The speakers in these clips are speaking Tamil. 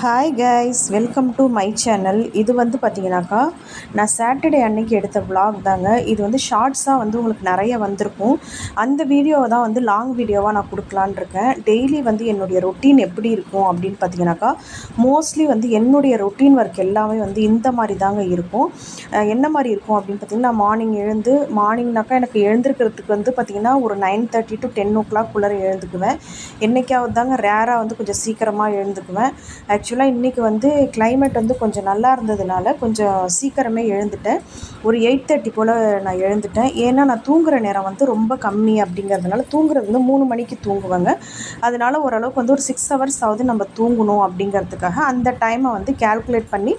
Hi guys welcome to my channel இது வந்து பார்த்தீங்கன்னாக்கா நான் சாட்டர்டே அன்னைக்கு எடுத்த விலாக் தாங்க. இது வந்து ஷார்ட்ஸாக வந்து உங்களுக்கு நிறைய வந்திருக்கும். அந்த வீடியோவை தான் வந்து லாங் வீடியோவாக நான் கொடுக்கலான்னு இருக்கேன். டெய்லி வந்து என்னுடைய ரொட்டீன் எப்படி இருக்கும் அப்படின்னு பார்த்தீங்கன்னாக்கா மோஸ்ட்லி வந்து என்னுடைய ரொட்டீன் ஒர்க் எல்லாமே வந்து இந்த மாதிரி தாங்க இருக்கும். என்ன மாதிரி இருக்கும் அப்படின்னு பார்த்தீங்கன்னா மார்னிங் எழுந்து மார்னிங்னாக்கா எனக்கு எழுந்திருக்கிறதுக்கு வந்து பார்த்தீங்கன்னா ஒரு nine thirty to ten o'clock குள்ளே எழுந்துக்குவேன். என்றைக்காவது தாங்க ரேராக வந்து கொஞ்சம் சீக்கிரமாக எழுந்துக்குவேன். ஆக்சுவலாக இன்றைக்கி வந்து கிளைமேட் வந்து கொஞ்சம் நல்லா இருந்ததுனால கொஞ்சம் சீக்கிரமே எழுந்துட்டேன். ஒரு எயிட் தேர்ட்டி போல் நான் எழுந்துட்டேன். ஏன்னா நான் தூங்குகிற நேரம் வந்து ரொம்ப கம்மி அப்படிங்கிறதுனால தூங்குறது வந்து மூணு மணிக்கு தூங்குவாங்க. அதனால ஓரளவுக்கு வந்து ஒரு சிக்ஸ் ஹவர்ஸ் ஆகுது நம்ம தூங்கணும் அப்படிங்கிறதுக்காக அந்த டைமை வந்து கேல்குலேட் பண்ணி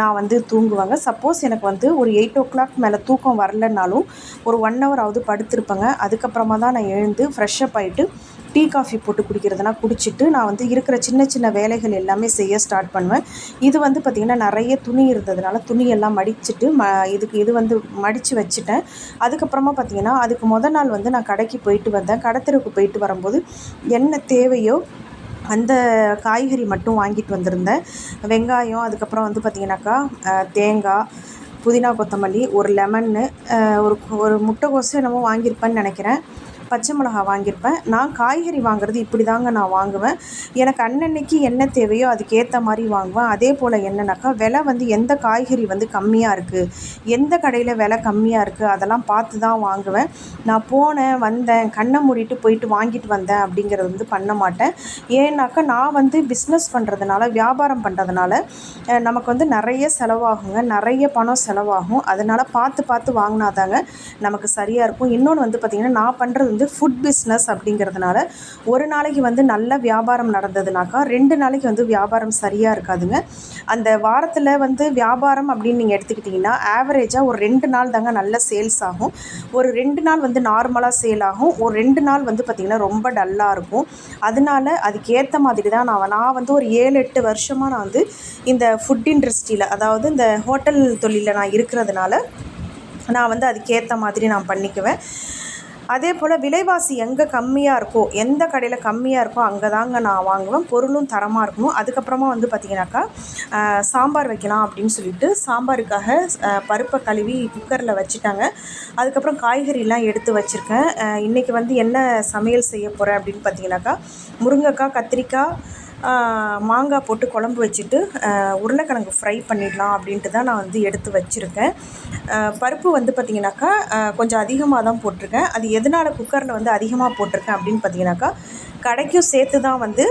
நான் வந்து தூங்குவேங்க. சப்போஸ் எனக்கு வந்து ஒரு எயிட் ஓ கிளாக் மேலே தூக்கம் வரலனாலும் ஒரு ஒன் ஹவர் ஆகுது படுத்திருப்பேங்க. அதுக்கப்புறமா தான் நான் எழுந்து ஃப்ரெஷ்ஷப் ஆகிட்டு டீ காஃபி போட்டு குடிக்கிறதுனா குடிச்சிட்டு நான் வந்து இருக்கிற சின்ன சின்ன வேலைகள் எல்லாமே செய்ய ஸ்டார்ட் பண்ணுவேன். இது வந்து பார்த்திங்கன்னா நிறைய துணி இருந்ததுனால துணியெல்லாம் மடிச்சிட்டு ம இதுக்கு இது வந்து மடித்து வச்சுட்டேன். அதுக்கப்புறமா பார்த்திங்கன்னா அதுக்கு முதல் நாள் வந்து நான் கடைக்கு போயிட்டு வந்தேன். கடத்தருக்கு போயிட்டு வரும்போது என்ன தேவையோ அந்த காய்கறி மட்டும் வாங்கிட்டு வந்திருந்தேன். வெங்காயம் அதுக்கப்புறம் வந்து பார்த்திங்கனாக்கா தேங்காய் புதினா கொத்தமல்லி ஒரு லெமன்னு ஒரு ஒரு முட்டைக்கோசு என்னமோ வாங்கியிருப்பேன்னு நினைக்கிறேன். பச்சை மிளகா வாங்கியிருப்பேன். நான் காய்கறி வாங்குறது இப்படி தாங்க நான் வாங்குவேன். எனக்கு அன்னன்னைக்கு என்ன தேவையோ அதுக்கேற்ற மாதிரி வாங்குவேன். அதே போல் என்னன்னாக்கா விலை வந்து எந்த காய்கறி வந்து கம்மியாக இருக்குது எந்த கடையில் விலை கம்மியாக இருக்குது அதெல்லாம் பார்த்து தான் வாங்குவேன். நான் போனேன் வந்தேன் கண்ணை மூடிட்டு போயிட்டு வாங்கிட்டு வந்தேன் அப்படிங்கிறது வந்து பண்ண மாட்டேன். ஏன்னாக்கா நான் வந்து பிஸ்னஸ் பண்ணுறதுனால வியாபாரம் பண்ணுறதுனால நமக்கு வந்து நிறைய செலவாகுங்க. நிறைய பணம் செலவாகும். அதனால் பார்த்து பார்த்து வாங்கினாதாங்க நமக்கு சரியாக இருக்கும். இன்னொன்று வந்து பார்த்திங்கன்னா நான் பண்ணுறது வந்து ஃபுட் பிஸ்னஸ் அப்படிங்கிறதுனால ஒரு நாளைக்கு வந்து நல்ல வியாபாரம் நடந்ததுனாக்கா ரெண்டு நாளைக்கு வந்து வியாபாரம் சரியாக இருக்காதுங்க. அந்த வாரத்தில் வந்து வியாபாரம் அப்படின்னு நீங்கள் எடுத்துக்கிட்டிங்கன்னா ஆவரேஜாக ஒரு ரெண்டு நாள் தாங்க நல்ல சேல்ஸ் ஆகும். ஒரு ரெண்டு நாள் வந்து நார்மலாக சேல் ஆகும். ஒரு ரெண்டு நாள் வந்து பார்த்திங்கன்னா ரொம்ப டல்லாக இருக்கும். அதனால அதுக்கேற்ற மாதிரி தான் நான் நான் வந்து ஒரு ஏழு எட்டு வருஷமாக நான் வந்து இந்த ஃபுட் இண்டஸ்ட்ரியில் அதாவது இந்த ஹோட்டல் தொழிலில் நான் இருக்கிறதுனால நான் வந்து அதுக்கேற்ற மாதிரி நான் பண்ணிக்குவேன். அதே போல் விலைவாசி எங்கே கம்மியாக இருக்கோ எந்த கடையில் கம்மியாக இருக்கோ அங்கே தாங்க நான் வாங்குவேன். பொருளும் தரமாக இருக்கணும். அதுக்கப்புறமா வந்து பார்த்திங்கனாக்கா சாம்பார் வைக்கலாம் அப்படின்னு சொல்லிட்டு சாம்பாருக்காக பருப்பை கழுவி குக்கரில் வச்சுட்டாங்க. அதுக்கப்புறம் காய்கறிலாம் எடுத்து வச்சுருக்கேன். இன்றைக்கி வந்து என்ன சமையல் செய்ய போகிறேன் அப்படின்னு பார்த்தீங்கன்னாக்கா முருங்கைக்காய் கத்திரிக்காய் மாங்காய் போட்டு குழம்பு வச்சுட்டு உருளைக்கிழங்கு ஃப்ரை பண்ணிடலாம் அப்படின்ட்டு தான் நான் வந்து எடுத்து வச்சுருக்கேன். பருப்பு வந்து பார்த்திங்கனாக்கா கொஞ்சம் அதிகமாக தான் போட்டிருக்கேன். அது எதனால் குக்கரில் வந்து அதிகமாக போட்டிருக்கேன் அப்படின்னு பார்த்தீங்கன்னாக்கா கடைக்கும் சேர்த்து தான் வந்து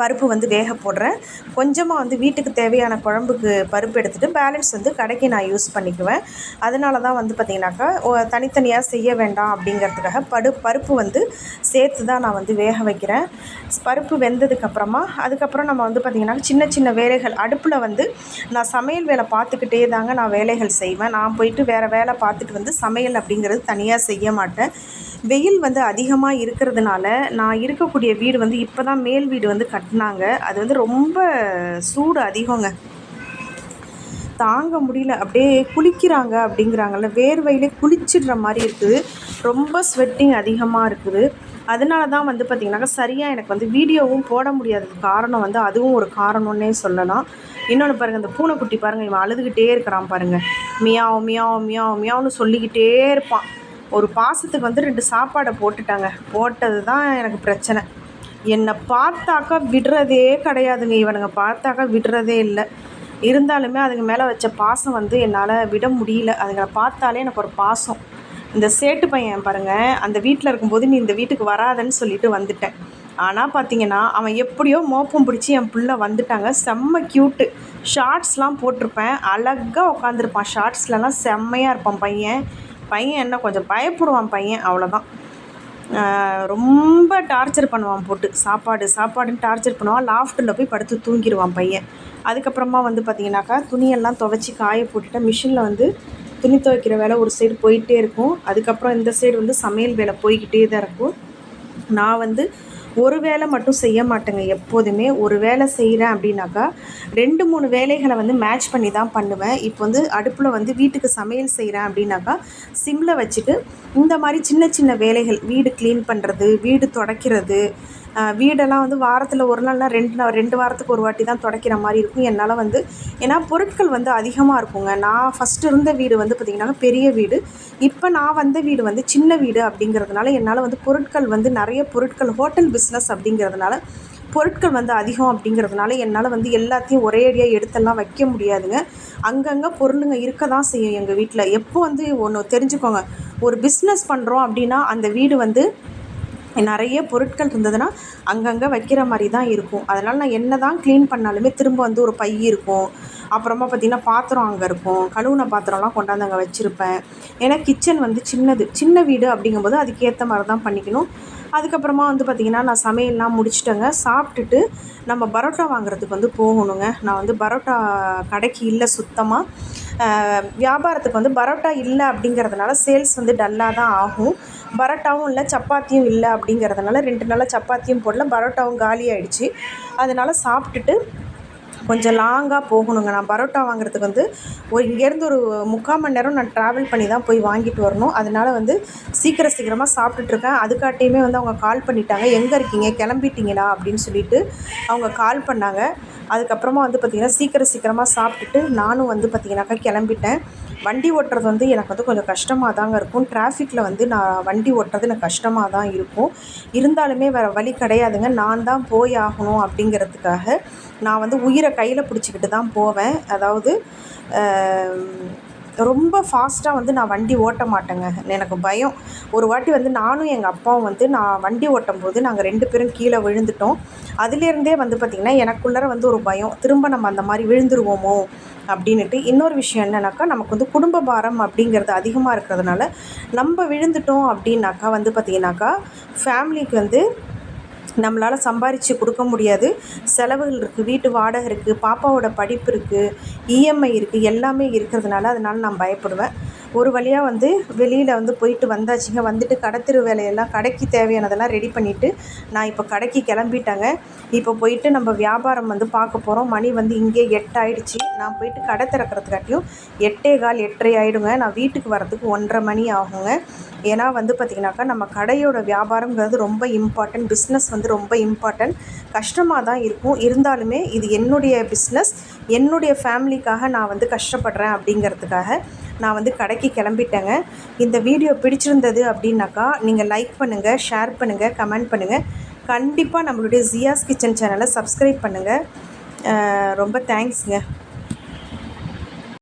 பருப்பு வந்து வேக போடுறேன். கொஞ்சமாக வந்து வீட்டுக்கு தேவையான குழம்புக்கு பருப்பு எடுத்துகிட்டு பேலன்ஸ் வந்து கடைக்கு நான் யூஸ் பண்ணிக்குவேன். அதனால தான் வந்து பார்த்திங்கனாக்கா தனித்தனியாக செய்ய வேண்டாம் அப்படிங்கிறதுக்காக படு பருப்பு வந்து சேர்த்து தான் நான் வந்து வேக வைக்கிறேன். பருப்பு வெந்ததுக்கப்புறமா அதுக்கப்புறம் நம்ம வந்து பார்த்திங்கன்னா சின்ன சின்ன வேலைகள் அடுப்பில் வந்து நான் சமையல் வேலை பார்த்துக்கிட்டே தாங்க நான் வேலைகள் செய்வேன். நான் போயிட்டு வேறு வேலை பார்த்துட்டு வந்து சமையல் அப்படிங்கிறது தனியாக செய்ய மாட்டேன். வெயில் வந்து அதிகமாக இருக்கிறதுனால நான் இருக்கக்கூடிய வீடு வந்து இப்போ தான் மேல் வீடு வந்து கட் கட்டினாங்க அது வந்து ரொம்ப சூடு அதிகங்க. தாங்க முடியல. அப்படியே குளிக்கிறாங்க அப்படிங்கிறாங்கல்ல. வேர்வையிலே குளிச்சிடுற மாதிரி இருக்குது. ரொம்ப ஸ்வெட்டிங் அதிகமாக இருக்குது. அதனால தான் வந்து பார்த்திங்கனாக்கா சரியாக எனக்கு வந்து வீடியோவும் போட முடியாததுக்கு காரணம் வந்து அதுவும் ஒரு காரணம்னே சொல்லலாம். இன்னொன்று பாருங்கள் இந்த பூனைக்குட்டி பாருங்கள் இவன் அழுதுகிட்டே இருக்கிறான் பாருங்கள் மியாவ் மியாவ் மியாவ் மியாவ்னு சொல்லிக்கிட்டே இருப்பான். ஒரு பாசத்துக்கு வந்து ரெண்டு சாப்பாடை போட்டுட்டாங்க. போட்டது தான் எனக்கு பிரச்சனை. என்னை பார்த்தாக்கா விடுறதே கிடையாதுங்க. இவனுங்க பார்த்தாக்கா விடுறதே இல்லை. இருந்தாலுமே அதுங்க மேலே வச்ச பாசம் வந்து என்னால் விட முடியல. அதுங்களை பார்த்தாலே எனக்கு ஒரு பாசம். இந்த சேட்டு பையன் பாருங்கள் அந்த வீட்டில் இருக்கும்போது நீ இந்த வீட்டுக்கு வராதன்னு சொல்லிட்டு வந்துட்டேன். ஆனால் பார்த்தீங்கன்னா அவன் எப்படியோ மோப்பம் பிடிச்சி என் பிள்ளை வந்துட்டாங்க. செம்ம க்யூட்டு ஷார்ட்ஸ்லாம் போட்டிருப்பேன். அழகாக உட்காந்துருப்பான் ஷார்ட்ஸ்லலாம் செம்மையாக இருப்பான் பையன். பையன் என்ன கொஞ்சம் பயப்படுவான் பையன். அவ்வளோதான் ரொம்ப டார்ச்சர் பண்ணுவான் போட்டு. சாப்பாடு சாப்பாடுன்னு டார்ச்சர் பண்ணுவான். லாஃப்ட்டில் போய் படுத்து தூங்கிடுவான் பையன். அதுக்கப்புறமா வந்து பார்த்தீங்கன்னாக்கா துணியெல்லாம் துவைச்சி காய போட்டுட்டு மிஷினில் வந்து துணி துவைக்கிற வேலை ஒரு சைடு போயிட்டே இருக்கும். அதுக்கப்புறம் இந்த சைடு வந்து சமையல் வேலை போய்கிட்டே தான் இருக்கும். நான் வந்து ஒரு வேலை மட்டும் செய்ய மாட்டேங்க எப்போதுமே. ஒரு வேலை செய்கிறேன் அப்படின்னாக்கா ரெண்டு மூணு வேலைகளை வந்து மேட்ச் பண்ணி தான் பண்ணுவேன். இப்போ வந்து அடுப்பில் வந்து வீட்டுக்கு சமையல் செய்கிறேன் அப்படின்னாக்கா சிம்மில் வச்சுட்டு இந்த மாதிரி சின்ன சின்ன வேலைகள் வீடு க்ளீன் பண்ணுறது வீடு துடைக்கிறது வீடெல்லாம் வந்து வாரத்தில் ஒரு நாள்னா ரெண்டு நாள் ரெண்டு வாரத்துக்கு ஒரு வாட்டி தான் துடைக்கிற மாதிரி இருக்கும். என்னால் வந்து ஏன்னா பொருட்கள் வந்து அதிகமாக இருக்குங்க. நான் ஃபஸ்ட்டு இருந்த வீடு வந்து பார்த்திங்கன்னா பெரிய வீடு. இப்போ நான் வந்த வீடு வந்து சின்ன வீடு அப்படிங்கிறதுனால என்னால் வந்து பொருட்கள் வந்து நிறைய பொருட்கள் ஹோட்டல் பிஸ்னஸ் அப்படிங்கிறதுனால பொருட்கள் வந்து அதிகம் அப்படிங்கிறதுனால என்னால் வந்து எல்லாத்தையும் ஒரே அடியாக எடுத்தெல்லாம் வைக்க முடியாதுங்க. அங்கங்கே பொருளுங்க இருக்க தான் செய்யும் எங்கள் வீட்டில் எப்போ வந்து ஒன்று தெரிஞ்சுக்கோங்க. ஒரு பிஸ்னஸ் பண்ணுறோம் அப்படின்னா அந்த வீடு வந்து நிறைய பொருட்கள் இருந்ததுன்னா அங்கங்கே வைக்கிற மாதிரி தான் இருக்கும். அதனால் நான் என்ன தான் க்ளீன் பண்ணாலுமே திரும்ப வந்து ஒரு பை இருக்கும். அப்புறமா பார்த்திங்கன்னா பாத்திரம் அங்கே இருக்கும். கழுவுன பாத்திரம்லாம் கொண்டாந்து அங்கே வச்சுருப்பேன். ஏன்னா கிச்சன் வந்து சின்னது. சின்ன வீடு அப்படிங்கும்போது அதுக்கேற்ற மாதிரி தான் பண்ணிக்கணும். அதுக்கப்புறமா வந்து பார்த்திங்கன்னா நான் சமையல்லாம் முடிச்சிட்டேங்க. சாப்பிட்டுட்டு நம்ம பரோட்டா வாங்குறதுக்கு வந்து போகணுங்க. நான் வந்து பரோட்டா கடைக்கு இல்லை சுத்தமாக வியாபாரத்துக்கு வந்து பரோட்டா இல்லை அப்படிங்கிறதுனால சேல்ஸ் வந்து டல்லாக தான் ஆகும். பரோட்டாவும் இல்லை சப்பாத்தியும் இல்லை அப்படிங்கிறதுனால ரெண்டு நாளாக சப்பாத்தியும் போடல பரோட்டாவும் காலி ஆகிடுச்சி அதனால் சாப்பிட்டுட்டு கொஞ்சம் லாங்காக போகணுங்க. நான் பரோட்டா வாங்குறதுக்கு வந்து ஒரு இங்கேருந்து ஒரு முக்கால் மணி நேரம் நான் ட்ராவல் பண்ணி தான் போய் வாங்கிட்டு வரணும். அதனால் வந்து சீக்கிரம் சீக்கிரமாக சாப்பிட்டுட்ருக்கேன் அதுக்காட்டியுமே வந்து அவங்க கால் பண்ணிட்டாங்க. எங்கே இருக்கீங்க? கிளம்பிட்டீங்களா? அப்படின்னு சொல்லிட்டு அவங்க கால் பண்ணாங்க. அதுக்கப்புறமா வந்து பார்த்திங்கன்னா சீக்கிரம் சீக்கிரமாக சாப்பிட்டுட்டு நானும் வந்து பார்த்திங்கனாக்கா கிளம்பிட்டேன். வண்டி ஓட்டுறது வந்து எனக்கு வந்து கொஞ்சம் கஷ்டமாக தாங்க இருக்கும். டிராஃபிக்கில் வந்து நான் வண்டி ஓட்டுறது எனக்கு கஷ்டமாக தான் இருக்கும். இருந்தாலுமே வேறு வழி கிடையாதுங்க. நான் தான் போய் ஆகணும் அப்படிங்கிறதுக்காக நான் வந்து உயிரை கையில் பிடிச்சிக்கிட்டு தான் போவேன். அதாவது ரொம்ப ஃபாஸ்ட்டாக வந்து நான் வண்டி ஓட்ட மாட்டேங்க. எனக்கு பயம். ஒரு வாட்டி வந்து நானும் எங்கள் அப்பாவும் வந்து நான் வண்டி ஓட்டும் போது நாங்கள் ரெண்டு பேரும் கீழே விழுந்துட்டோம். அதுலேருந்தே வந்து பார்த்திங்கன்னா எனக்குள்ளார வந்து ஒரு பயம். திரும்ப நம்ம அந்த மாதிரி விழுந்துருவோமோ? அப்படின்னுட்டு இன்னொரு விஷயம் என்னென்னாக்கா நமக்கு வந்து குடும்ப பாரம் அப்படிங்கிறது அதிகமாக இருக்கிறதுனால நம்ம விழுந்துட்டோம் அப்படின்னாக்கா வந்து பார்த்திங்கனாக்கா ஃபேமிலிக்கு வந்து நம்மளால் சம்பாரித்து கொடுக்க முடியாது. செலவுகள் இருக்குது வீட்டு வாடகை இருக்குது பாப்பாவோட படிப்பு இருக்குது இஎம்ஐ இருக்குது எல்லாமே இருக்கிறதுனால அதனால் நான் பயப்படுவேன். ஒரு வழியாக வந்து வெளியில் வந்து போயிட்டு வந்தாச்சுங்க. வந்துட்டு கடத்திரு வேலையெல்லாம் கடைக்கு தேவையானதெல்லாம் ரெடி பண்ணிவிட்டு நான் இப்போ கடைக்கு கிளம்பிட்டேங்க. இப்போ போயிட்டு நம்ம வியாபாரம் வந்து பார்க்க போகிறோம் மணி வந்து இங்கே எட்டாயிடுச்சு. நான் போயிட்டு கடை திறக்கிறதுக்காட்டியும் எட்டே கால் எட்டரை ஆகிடுங்க நான் வீட்டுக்கு வரதுக்கு ஒன்றரை மணி ஆகுங்க. ஏன்னா வந்து பார்த்திங்கனாக்கா நம்ம கடையோட வியாபாரங்கிறது ரொம்ப இம்பார்ட்டன்ட் பிஸ்னஸ் வந்து ரொம்ப இம்பார்ட்டன்ட் கஷ்டமாக தான் இருக்கும். இருந்தாலுமே இது என்னுடைய பிஸ்னஸ் என்னுடைய ஃபேமிலிக்காக நான் வந்து கஷ்டப்படுறேன் அப்படிங்கிறதுக்காக நான் வந்து கடைக்கு கிளம்பிட்டேங்க. இந்த வீடியோ பிடிச்சிருந்தது அப்படின்னாக்கா நீங்கள் லைக் பண்ணுங்கள் ஷேர் பண்ணுங்கள் கமெண்ட் பண்ணுங்கள் கண்டிப்பாக நம்மளுடைய ஜியாஸ் கிச்சன் சேனலை சப்ஸ்கிரைப் பண்ணுங்கள் ரொம்ப தேங்க்ஸுங்க